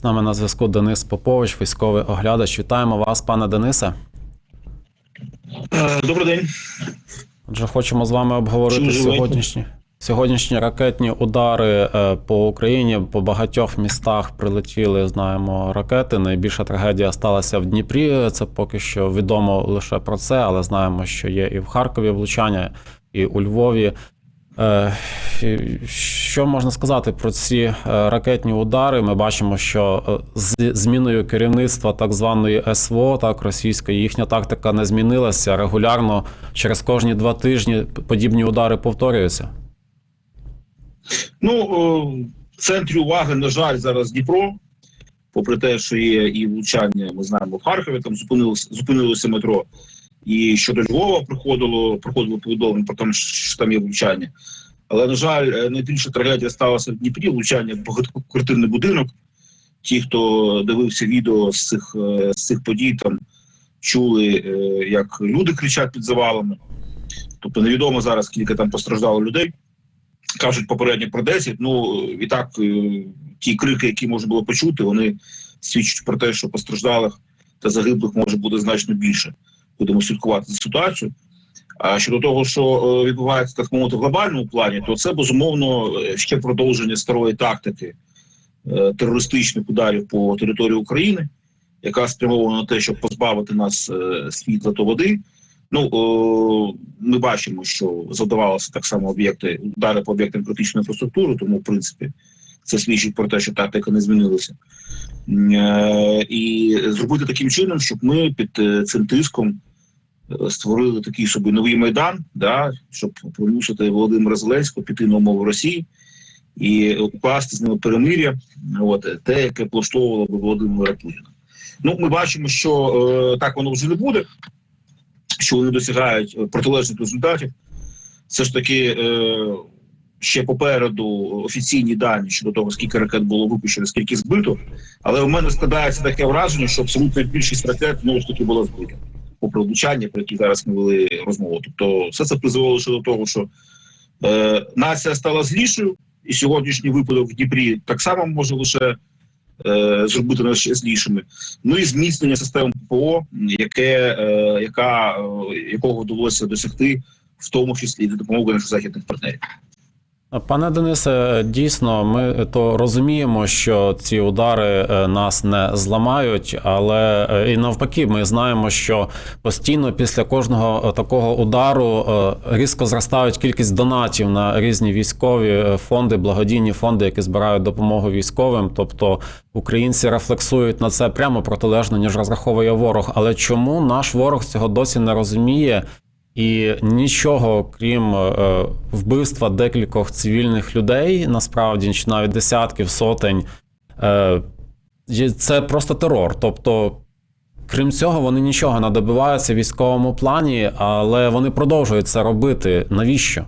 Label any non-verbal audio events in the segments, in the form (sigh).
З нами на зв'язку Денис Попович, військовий оглядач. Вітаємо вас, пане Денисе. Е, Добрий день. Отже, хочемо з вами обговорити сьогоднішні, сьогоднішні ракетні удари е, по Україні. По багатьох містах прилетіли, знаємо, ракети. Найбільша трагедія сталася в Дніпрі. Це поки що відомо лише про це, але знаємо, що є і в Харкові влучання, і у Львові. Е, Що можна сказати про ці е, ракетні удари? Ми бачимо, що е, з зміною керівництва так званої СВО, так російської, їхня тактика не змінилася. Регулярно через кожні два тижні подібні удари повторюються. Ну, в центрі уваги, на жаль, зараз Дніпро. Попри те, що є і влучання, ми знаємо, в Харкові там зупинилося, зупинилося метро. І щодо Львова приходило, приходило повідомлення про те, що там є влучання. Але, на жаль, е, найбільша трагедія сталася в Дніпрі, влучання в багатоквартирний будинок. Ті, хто дивився відео з цих, е, з цих подій, там чули, е, як люди кричать під завалами. Тобто невідомо зараз, скільки там постраждало людей. Кажуть попередньо про 10. Ну і так ті крики, які можна було почути, вони свідчать про те, що постраждалих та загиблих може бути значно більше. Будемо слідкувати за ситуацією. А щодо того, що е, відбувається так мовити в глобальному плані, то це безумовно е, ще продовження старої тактики е, терористичних ударів по території України, яка спрямована на те, щоб позбавити нас світла та води. Ну ми бачимо, що завдавалося так само об'єкти удари по об'єктам критичної інфраструктури, тому в принципі це свідчить про те, що тактика не змінилася. І зробити таким чином, щоб ми під цим тиском створили такий собі новий майдан, да, щоб примусити Володимира Зеленського піти на умови Росії і укласти з ними перемир'я, от те, яке влаштовувало би Володимира Путіна. Ну, ми бачимо, що е, так воно вже не буде що вони досягають протилежних результатів. Все ж таки е, ще попереду офіційні дані щодо того, скільки ракет було випущено, скільки збито. Але у мене складається таке враження, що абсолютно більшість ракет знову ж таки була збита, попри влучання, про які зараз ми вели розмову. Тобто, все це призвело лише до того, що е, нація стала злішою, і сьогоднішній випадок в Дніпрі так само може лише. е, Зробити нас ще злішими, ну і зміцнення системи ППО, яке е, яка е, якого довелося досягти, в тому числі за допомогою наших західних партнерів. Пане Денисе, дійсно, ми то розуміємо, що ці удари е, нас не зламають, але е, і навпаки, ми знаємо, що постійно після кожного е, такого удару різко зростають кількість донатів на різні військові фонди, благодійні фонди, які збирають допомогу військовим. Тобто українці рефлексують на це прямо протилежно, ніж розраховує ворог. Але чому наш ворог цього досі не розуміє? І нічого, крім е, вбивства декількох цивільних людей, насправді чи навіть десятків сотень, е, це просто терор. Тобто, крім цього, вони нічого не добиваються в військовому плані, але вони продовжують це робити. Навіщо?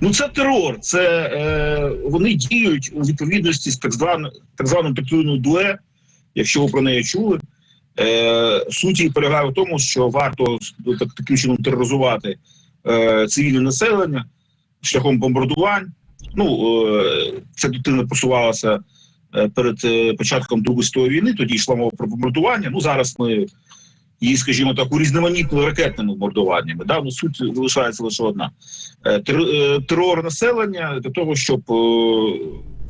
Ну це терор. Це е, вони діють у відповідності з так званою так доктриною дуе, якщо ви про неї чули. Е, суть її полягає в тому, що варто так, таким чином тероризувати е, цивільне населення шляхом бомбардувань. Ну е, ця доктрина посувалася е, перед е, початком Другої світової війни. Тоді йшла мова про бомбардування. Ну зараз ми її, скажімо так, урізноманітнили ракетними бомбардуваннями. Да? Ну, суть залишається лише одна. Е, е, терор населення для того, щоб е,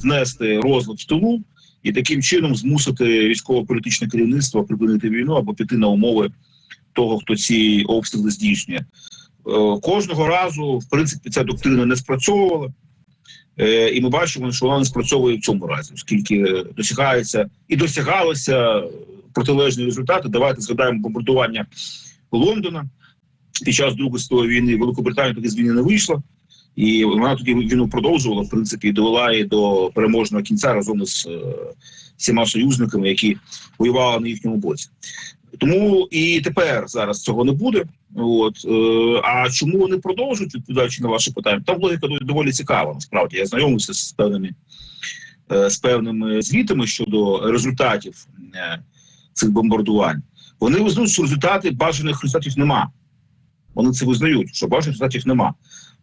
внести розлад в тилу і таким чином змусити військово-політичне керівництво припинити війну або піти на умови того, хто ці обстріли здійснює. Е, Кожного разу, в принципі, ця доктрина не спрацьовувала. Е, І ми бачимо, що вона не спрацьовує в цьому разі, оскільки досягається і досягалися протилежні результати. Давайте згадаємо бомбардування Лондона під час Другої світової війни. Великобританія тоді з війни не вийшла, і вона тоді війну продовжувала, в принципі, довела її до переможного кінця разом із е, всіма союзниками, які воювали на їхньому боці. Тому і тепер зараз цього не буде. От е, а чому вони продовжують відповідаючи на ваше питання? Там логіка доволі цікава. Насправді я знайомився з певними е, з певними звітами щодо результатів е, цих бомбардувань. Вони визнають, що результати бажаних результатів нема. Вони це визнають, що бажаних результатів нема.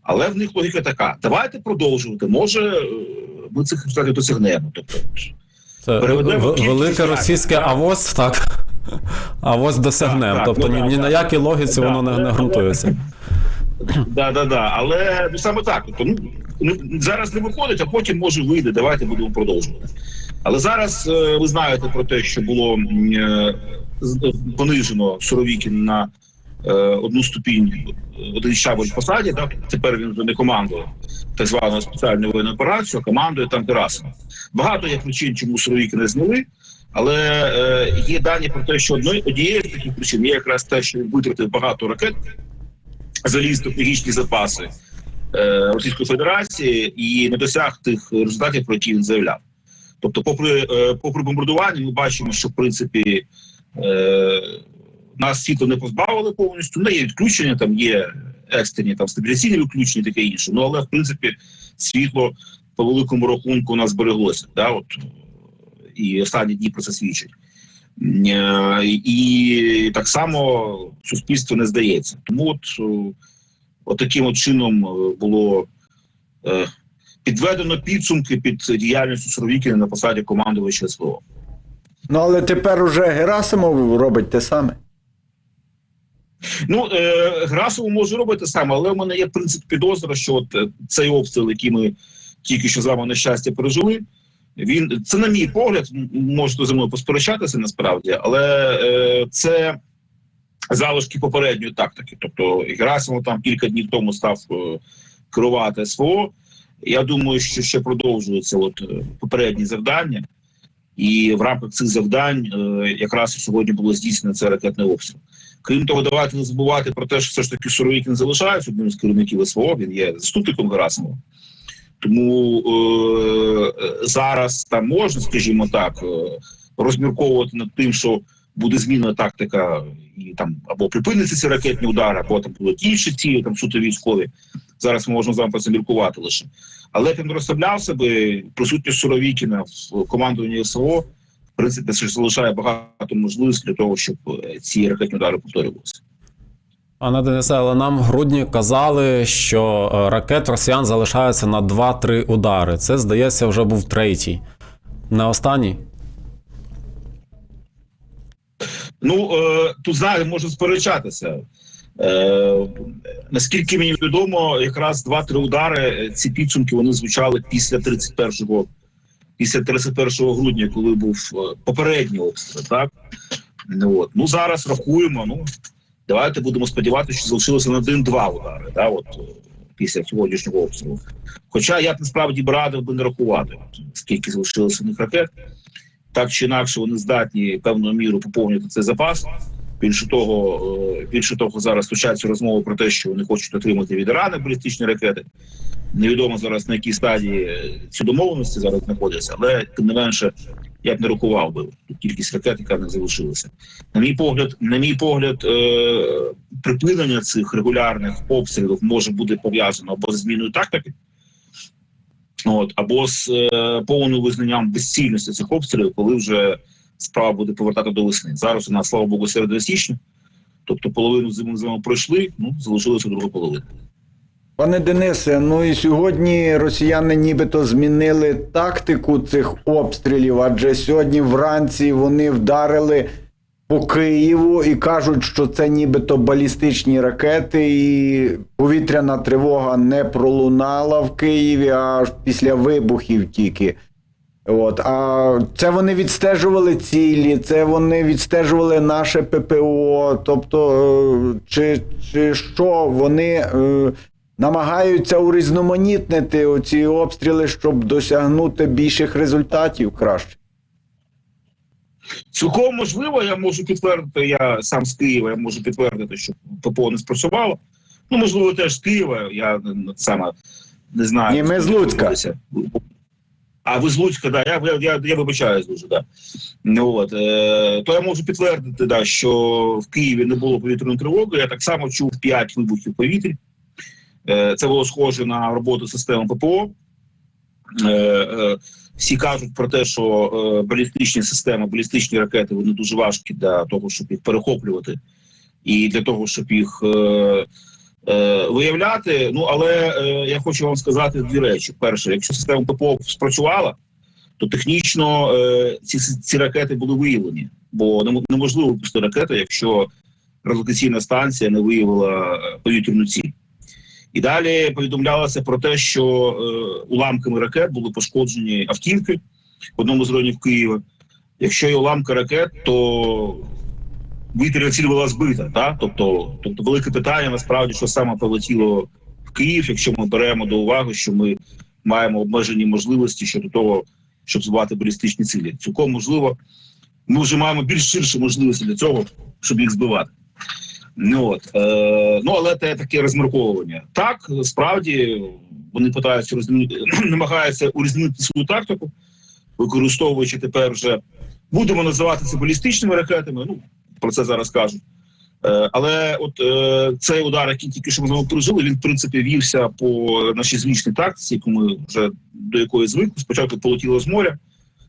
Але в них логіка така: давайте продовжувати. Може, е, ми цих результатів досягнемо. Тобто, Це велике російське так. авось, так. Авось досягнемо. Так, так, тобто ну, ні, так, ні на якій логіці Так, воно не, не ґрунтується. Да, да, да. Але ну саме так. Тобто, ну, зараз не виходить, а потім може вийде. Давайте будемо продовжувати. Але зараз е, ви знаєте про те, що було е, понижено Суровікін на одну ступінь, один щабель в посаді. Так? Тепер він вже не командує так звану спеціальну воєнну операцію, а командує там Герасимов. Багато є причин, чому Суровікіна зняли. Але е, є дані про те, що одної однією з таких причин є якраз те, що він витратив багато ракет, заліз стратегічні запаси е, Російської Федерації і не досяг тих результатів, про які він заявляв. Тобто, попри, е, попри бомбардування, ми бачимо, що в принципі е, нас світло не позбавили повністю. Не є відключення, там є екстрені там стабіляційні відключення, таке інше. Ну але в принципі світло по великому рахунку у нас збереглося. Да? От, і останні дні про це свідчать. Е, І так само суспільство не здається. Тому от, е, от таким от чином е, було е, підведено підсумки під діяльністю Суровікіна на посаді командувача СВО. Ну але тепер уже Герасимов робить те саме. Ну, е, Грасову може робити саме, але в мене є принцип підозра, що от е, цей обстріл, який ми тільки що з вами на щастя пережили, він це, на мій погляд, можете зі мною посперечатися насправді, але е, це залишки попередньої тактики. Тобто Герасимов там кілька днів тому став е, керувати СВО. Я думаю, що ще продовжуються от е, попередні завдання, і в рамках цих завдань е, якраз сьогодні було здійснено це ракетний обстріл. Крім того, давайте не забувати про те, що все ж таки Суровікін залишається одним з керівників СВО. Він є заступником Герасимова. Тому е, зараз там можна, скажімо так, е, розмірковувати над тим, що буде змінена тактика, і там або припиниться ці ракетні удари, або там будуть інші цілі, там суто військові. Зараз ми можемо з вами про це міркувати лише. Але він розставляв себе присутність Суровікіна в командуванні СВО в принципі, це залишає багато можливостей для того, щоб е, ці ракетні удари повторювалися. Пане Денисе, але нам в грудні казали, що е, ракет росіян залишається на 2-3 удари. Це, здається, вже був третій. Не останній? Ну е, тут знаєте, можна сперечатися. Е, наскільки мені відомо, якраз два-три удари ці підсумки вони звучали після 31 після 31 грудня, коли був е, попередній обстріл. Так ну от ну зараз рахуємо. Ну давайте будемо сподіватися, що залишилося на один-два удари. Да, от е, після сьогоднішнього обстрілу. Хоча я б насправді б радив би не рахувати, скільки залишилося них ракет. Так чи інакше вони здатні певною мірою поповнити цей запас. Більше того, е, більше того, зараз точаться розмови про те, що вони хочуть отримати від Ірана балістичні ракети. Невідомо зараз на якій стадії е, ці домовленості зараз знаходяться, але тим не менше я б не рахував би кількість ракет, яка не залишилася. На мій погляд, на мій погляд, е, припинення цих регулярних обстрілів може бути пов'язано або з зміною тактики, от або з повним визнанням безцільності цих обстрілів, коли вже справа буде повертати до весни. Зараз у нас, слава Богу, середина січня, тобто половину зими зими пройшли, ну залишилося друга половина. Пане Денисе, ну і сьогодні росіяни нібито змінили тактику цих обстрілів, адже сьогодні вранці вони вдарили по Києву і кажуть, що це нібито балістичні ракети, і повітряна тривога не пролунала в Києві аж після вибухів тільки. От, а це вони відстежували цілі, це вони відстежували наше ППО. Тобто, е, чи, чи що вони е, намагаються урізноманітнити оці обстріли, щоб досягнути більших результатів краще. Цілком можливо, я можу підтвердити. Я сам з Києва, я можу підтвердити, що ППО не спрацювало. Ну, можливо, теж з Києва. Я саме не знаю. Ні, ми з Луцька. А ви з Луцька, да, я, я, я, я вибачаюсь дуже, да. Ну, от, е, то я можу підтвердити, да, що в Києві не було повітряної тривоги. Я так само чув 5 вибухів в повітрі. Е, це було схоже на роботу системи ППО. Е, е, всі кажуть про те, що е, балістичні системи, балістичні ракети вони дуже важкі для того, щоб їх перехоплювати, і для того, щоб їх е, е, виявляти. Ну але е, я хочу вам сказати дві речі: перше, якщо система ППО спрацювала, то технічно е, ці, ці ракети були виявлені, бо неможливо випустити ракету, якщо радіолокаційна станція не виявила е, повітряну ціль. І далі повідомлялося про те, що е, уламками ракет були пошкоджені автівки в одному з районів Києва. Якщо є уламки ракет, то витряна ціль була збита. Да? Тобто, тобто велике питання насправді, що саме полетіло в Київ, якщо ми беремо до уваги, що ми маємо обмежені можливості щодо того, щоб збивати балістичні цілі. Цілком можливо, ми вже маємо більш ширші можливості для цього, щоб їх збивати. Ну от е, ну але це таке розмірковування. Так справді вони питаються (clears throat) намагаються урізнити свою тактику, використовуючи тепер вже будемо називати це балістичними ракетами. Ну про це зараз кажуть. Е, але от е, цей удар, який тільки що ми знову пережили, він в принципі вівся по нашій звичній тактиці, яку ми вже до якої звикли. Спочатку полетіло з моря,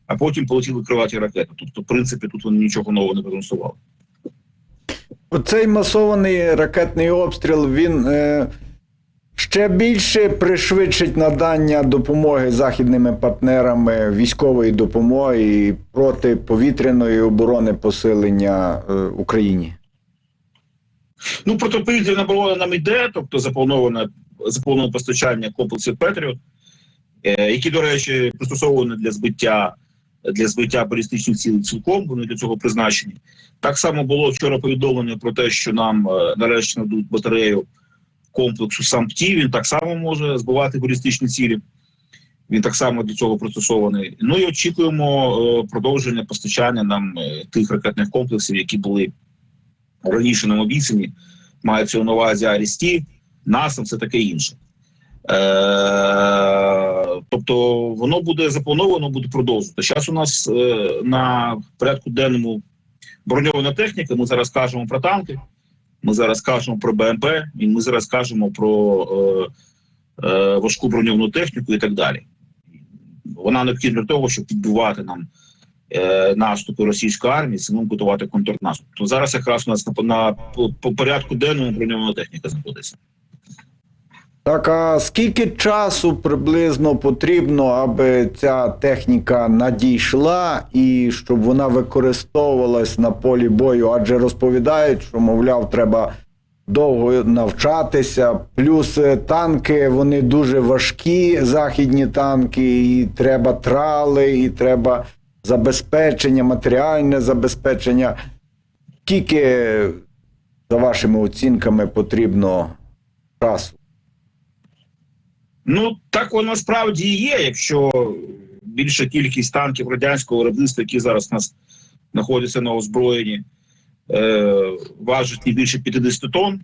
а потім полетіли криваті ракети. Тобто, в принципі, тут вони нічого нового не продемонстрували. Оцей масований ракетний обстріл він е, ще більше пришвидшить надання допомоги західними партнерами військової допомоги і протиповітряної оборони посилення е, Україні. Ну, протиповітряна оборона нам йде, тобто заплановане заплановане постачання комплексів Петріот, е, які, до речі, пристосовані для збиття для збиття балістичних цілей цілком. Вони для цього призначені. Так само було вчора повідомлення про те, що нам е, нарешті надуть батарею комплексу САМПТІ. Він так само може збивати балістичні цілі. Він так само для цього пристосований. Ну і очікуємо е, продовження постачання нам е, тих ракетних комплексів, які були раніше нам обіцяні. Мається на увазі Арісті, НАСА, це таке інше. Е, тобто воно буде заплановано, буде продовжувати. Зараз у нас е, на порядку денному броньована техніка. Ми зараз кажемо про танки, ми зараз кажемо про БМП, і ми зараз кажемо про е, е, важку броньовну техніку і так далі. Вона необхідна для того, щоб підбивати нам е, наступи російської армії, самим готувати контрнаступ. То зараз якраз у нас на, на по, по порядку денному броньована техніка знаходиться. Так, а скільки часу приблизно потрібно, аби ця техніка надійшла і щоб вона використовувалась на полі бою? Адже розповідають, що, мовляв, треба довго навчатися. Плюс е, танки вони дуже важкі, західні танки, і треба трали, і треба забезпечення, матеріальне забезпечення. Скільки, за вашими оцінками, потрібно часу? Ну так воно насправді і є, якщо більша кількість танків радянського виробництва, які зараз у нас знаходяться на озброєнні, е, важать не більше 50 тонн,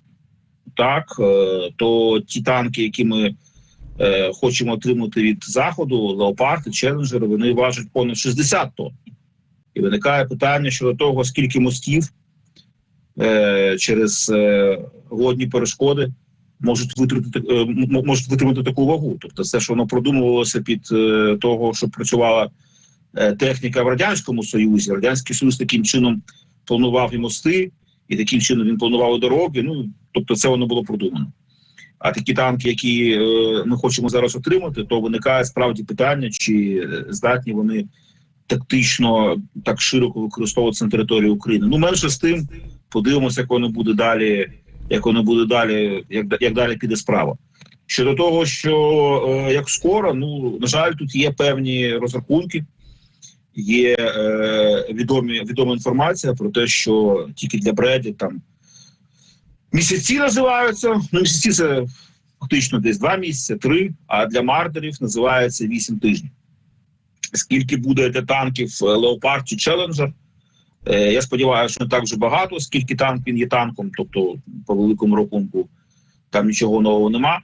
так е, то ті танки, які ми е, хочемо отримати від заходу, леопарди, челенджери, вони важать понад 60 тонн. І виникає питання щодо того, скільки мостів е, через е, водні перешкоди можуть витримати е, можуть витримати таку вагу. Тобто, все, що воно продумувалося під е, того, щоб працювала е, техніка в радянському союзі. Радянський Союз таким чином планував і мости, і таким чином він планував і дороги. Ну тобто, це воно було продумано. А такі танки, які ми хочемо зараз отримати, то виникає справді питання, чи здатні вони тактично так широко використовуватися на території України. Ну менше з тим, подивимося, як воно буде далі як воно буде далі, як, як далі піде справа. Щодо того, що е, як скоро, ну на жаль, тут є певні розрахунки, є е, відомі, відома інформація про те, що тільки для Бреді там місяці називаються. Ну, місяці це фактично десь два місяці, три, а для мардерів називається вісім тижнів. Скільки буде танків Леопард чи Челенджер? Е, Я сподіваюся, що не так вже багато, скільки танк він є танком, тобто по великому рахунку там нічого нового нема.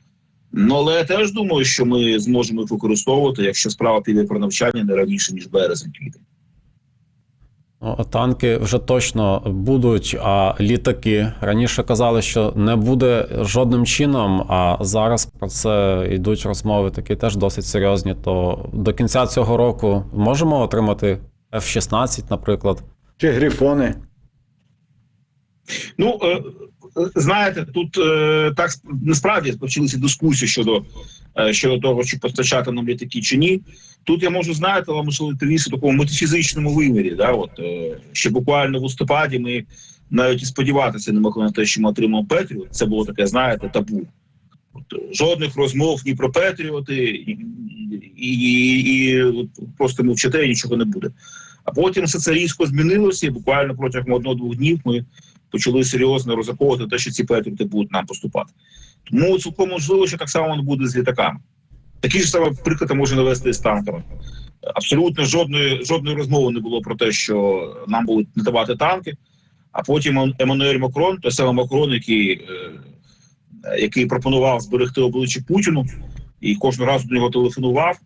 Ну але я теж думаю, що ми зможемо їх використовувати, якщо справа піде про навчання не раніше ніж березень квітень. Танки вже точно будуть, а літаки раніше казали, що не буде жодним чином. А зараз про це йдуть розмови, такі теж досить серйозні. То до кінця цього року можемо отримати F-16, наприклад. Чи грифони? Ну е, е, знаєте, тут е, так насправді почалися дискусії щодо, щодо того, чи постачати нам літаки чи ні. Тут я можу знаєте, вам відповісти в такому метафізичному вимірі. Да? От, ще буквально в листопаді ми навіть і сподіватися не могли на те, що ми отримаємо Петріот. Це було таке, знаєте, табу. От, жодних розмов ні про Петріоти, і, і, і, і просто мовчите, і нічого не буде. А потім все це різко змінилося, і буквально протягом одного-двох днів ми почали серйозно розраховувати те, що ці Петріоти будуть нам поступати. Тому цілком можливо, що так само воно буде з літаками. Такий ж самий приклад може навести з танками. Абсолютно жодної жодної розмови не було про те, що нам будуть надавати танки. А потім Ем- Еммануель Макрон, той самий Макрон, який, е, який пропонував зберегти обличчя Путіну, і кожного разу до нього телефонував,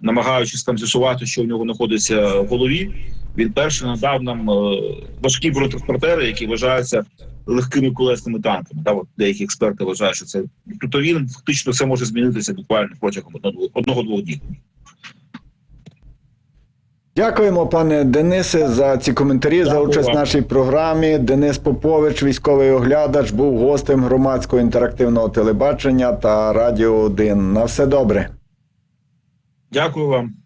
намагаючись там з'ясувати, що в нього знаходиться в голові. Він перший надав нам е, важкі бронетранспортери, які вважаються легкими колесними танками. Да, от деякі експерти вважають, що це тобто він фактично все може змінитися буквально протягом одного- одного-двох днів. Дякуємо, пане Денисе, за ці коментарі, за участь в нашій програмі. Денис Попович, військовий оглядач, був гостем громадського інтерактивного телебачення та Радіо 1. На все добре. Дякую вам.